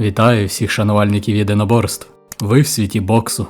Вітаю всіх шанувальників єдиноборств. Ви в світі боксу.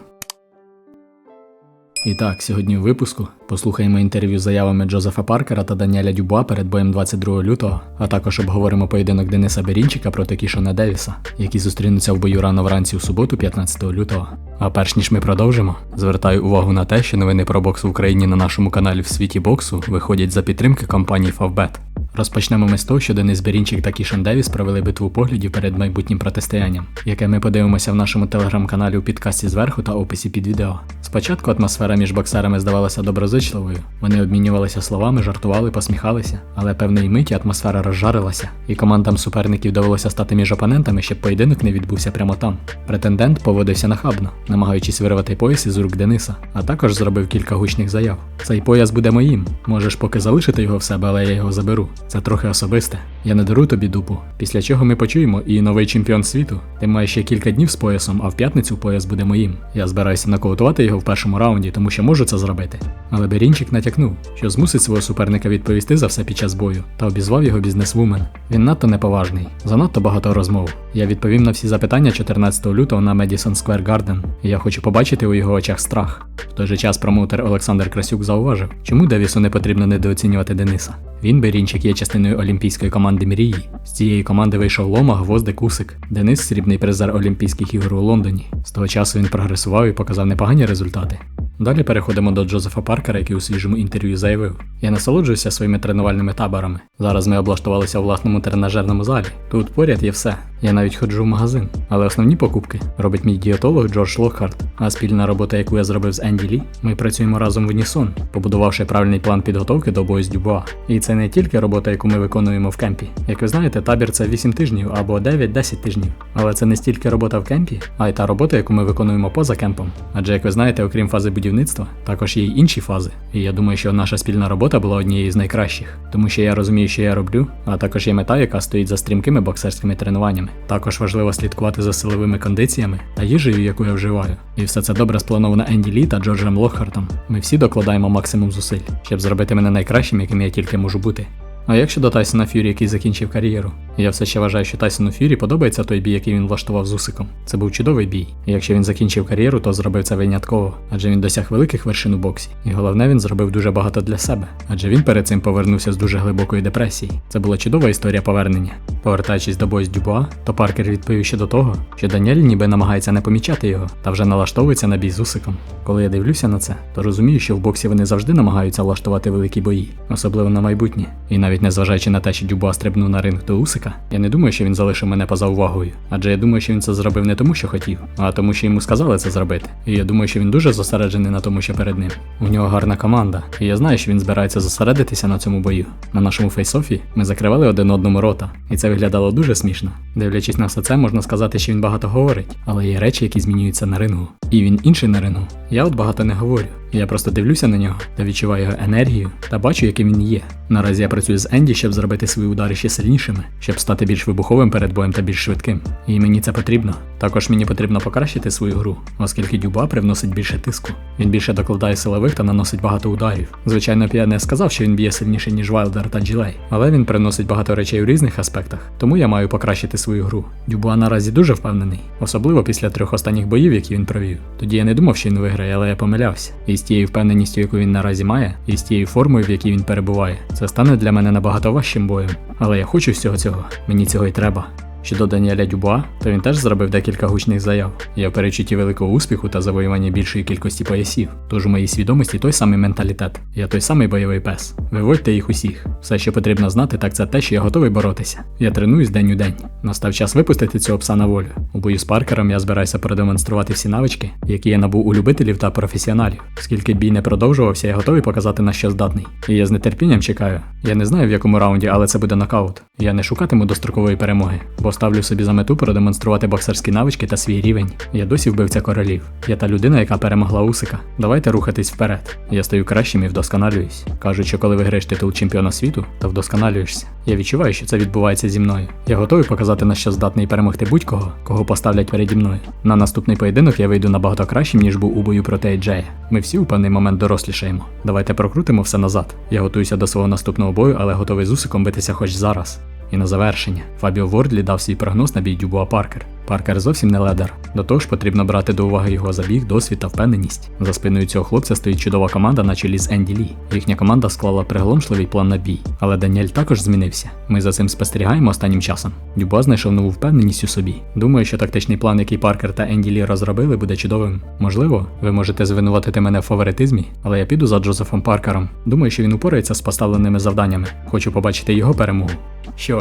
І так, сьогодні в випуску послухаємо інтерв'ю з заявами Джозефа Паркера та Даніеля Дюбуа перед боєм 22 лютого, а також обговоримо поєдинок Дениса Берінчика проти Кішона Девіса, які зустрінуться в бою рано вранці у суботу, 15 лютого. А перш ніж ми продовжимо, звертаю увагу на те, що новини про бокс в Україні на нашому каналі в світі боксу виходять за підтримки компанії Favbet. Розпочнемо ми з того, що Денис Берінчик та Кішан Девіс провели битву поглядів перед майбутнім протистоянням, яке ми подивимося в нашому телеграм-каналі у підкасті зверху та описі під відео. Спочатку атмосфера між боксерами здавалася доброзичливою. Вони обмінювалися словами, жартували, посміхалися, але певної миті атмосфера розжарилася, і командам суперників довелося стати між опонентами, щоб поєдинок не відбувся прямо там. Претендент поводився нахабно, намагаючись вирвати пояс із рук Дениса, а також зробив кілька гучних заяв. Цей пояс буде моїм. Можеш поки залишити його в себе, але я його заберу. Це трохи особисте. Я не дару тобі дупу. Після чого ми почуємо і новий чемпіон світу. Ти маєш ще кілька днів з поясом, а в п'ятницю пояс буде моїм. Я збираюся нокаутувати його в першому раунді, тому що можу це зробити. Але Берінчик натякнув, що змусить свого суперника відповісти за все під час бою, та обізвав його бізнесвумен. Він надто неповажний, занадто багато розмов. Я відповім на всі запитання 14 лютого на Square Garden, і я хочу побачити у його очах страх. В той же час промоутер Олександр Красюк зауважив, чому Девісу не потрібно недооцінювати Дениса. Він, Берінчик, є частиною олімпійської команди Мрії. З цієї команди вийшов Лома, Гвоздик, Усик. Денис срібний призер Олімпійських ігор у Лондоні. З того часу він прогресував і показав непогані результати. Далі переходимо до Джозефа Паркера, який у свіжому інтерв'ю заявив: Я насолоджуюся своїми тренувальними таборами. Зараз ми облаштувалися у власному тренажерному залі. Тут поряд є все. Я навіть ходжу в магазин. Але основні покупки робить мій дієтолог Джордж Локхарт. А спільна робота, яку я зробив з Енді Лі, ми працюємо разом в унісон, побудувавши правильний план підготовки до бою з Дюбуа. І це не тільки робота, яку ми виконуємо в кемпі. Як ви знаєте, табір це 8 тижнів або 9-10 тижнів. Але це не стільки робота в кемпі, а й та робота, яку ми виконуємо поза кемпом. Адже, як ви знаєте, окрім фази будівництва, також є й інші фази. І я думаю, що наша спільна робота була однією з найкращих, тому що я розумію, що я роблю, а також є мета, яка стоїть за стрімкими боксерськими тренуваннями. Також важливо слідкувати за силовими кондиціями та їжею, яку я вживаю. І все це добре сплановано Енді Лі та Джорджем Лохартом. Ми всі докладаємо максимум зусиль, щоб зробити мене найкращим, яким я тільки можу бути. А як щодо Тайсона Фюрі, який закінчив кар'єру? Я все ще вважаю, що Тайсону Фюрі подобається той бій, який він влаштував з Усиком. Це був чудовий бій. І якщо він закінчив кар'єру, то зробив це винятково, адже він досяг великих вершин у боксі. І головне, він зробив дуже багато для себе, адже він перед цим повернувся з дуже глибокої депресії. Це була чудова історія повернення. Повертаючись до бою з Дюбуа, то Паркер відповів щодо того, що Даніель ніби намагається не помічати його та вже налаштовується на бій з Усиком. Коли я дивлюся на це, то розумію, що в боксі вони завжди намагаються влаштувати великі бої, особливо на майбутнє. І навіть незважаючи на те, що Дюбуа стрибнув на ринг до Усика, я не думаю, що він залишив мене поза увагою. Адже я думаю, що він це зробив не тому, що хотів, а тому, що йому сказали це зробити. І я думаю, що він дуже зосереджений на тому, що перед ним. У нього гарна команда, і я знаю, що він збирається зосередитися на цьому бою. На нашому фейсофі ми закривали один одному рота, і це виглядало дуже смішно. Дивлячись на все це, можна сказати, що він багато говорить, але є речі, які змінюються на рингу. І він інший на рингу. Я от багато не говорю. Я просто дивлюся на нього та відчуваю його енергію та бачу, яким він є. Наразі я працюю з Енді, щоб зробити свої удари ще сильнішими, щоб стати більш вибуховим перед боєм та більш швидким. І мені це потрібно. Також мені потрібно покращити свою гру, оскільки Дюба привносить більше тиску. Він більше докладає силових та наносить багато ударів. Звичайно, я не сказав, що він б'є сильніше, ніж Вайлдер та Джилей, але він приносить багато речей у різних аспектах, тому я маю покращити свою гру. Дюбуа наразі дуже впевнений, особливо після трьох останніх боїв, які він провів. Тоді я не думав, що він виграє, але я помилявся. І тією впевненістю, яку він наразі має, і з тією формою, в якій він перебуває, це стане для мене набагато важчим боєм. Але я хочу всього цього, мені цього й треба. Щодо Даніеля Дюбуа, то він теж зробив декілька гучних заяв. Я в перечутті великого успіху та завоювання більшої кількості поясів. Тож у моїй свідомості той самий менталітет. Я той самий бойовий пес. Виводьте їх усіх. Все, що потрібно знати, так це те, що я готовий боротися. Я тренуюсь день у день. Настав час випустити цього пса на волю. У бою з паркером я збираюся продемонструвати всі навички, які я набув у любителів та професіоналів. Скільки бій не продовжувався, я готовий показати на що здатний. І я з нетерпінням чекаю. Я не знаю в якому раунді, але це буде нокаут. Я не шукатиму дострокової перемоги, бо ставлю собі за мету продемонструвати боксерські навички та свій рівень. Я досі вбивця королів. Я та людина, яка перемогла Усика. Давайте рухатись вперед. Я стаю кращим і вдосконалююсь. Кажуть, що коли виграєш титул чемпіона світу, та вдосконалюєшся. Я відчуваю, що це відбувається зі мною. Я готовий показати на що здатний перемогти будь-кого, кого поставлять переді мною. На наступний поєдинок я вийду набагато кращим, ніж був у бою проти Ейджея. Ми всі у певний момент дорослішаємо. Давайте прокрутимо все назад. Я готуюся до свого наступного бою, але готовий з Усиком битися хоч зараз. І на завершення, Фабіо Вордлі дав свій прогноз на бій Дюбуа Паркер. Паркер зовсім не ледар. До того ж, потрібно брати до уваги його забіг, досвід та впевненість. За спиною цього хлопця стоїть чудова команда на чолі з Енді Лі. Їхня команда склала приголомшливий план на бій. Але Даніель також змінився. Ми за цим спостерігаємо останнім часом. Дюба знайшов нову впевненість у собі. Думаю, що тактичний план, який Паркер та Енді Лі розробили, буде чудовим. Можливо, ви можете звинуватити мене в фаворитизмі, але я піду за Джозефом Паркером. Думаю, що він упорається з поставленими завданнями. Хочу побачити його перемогу.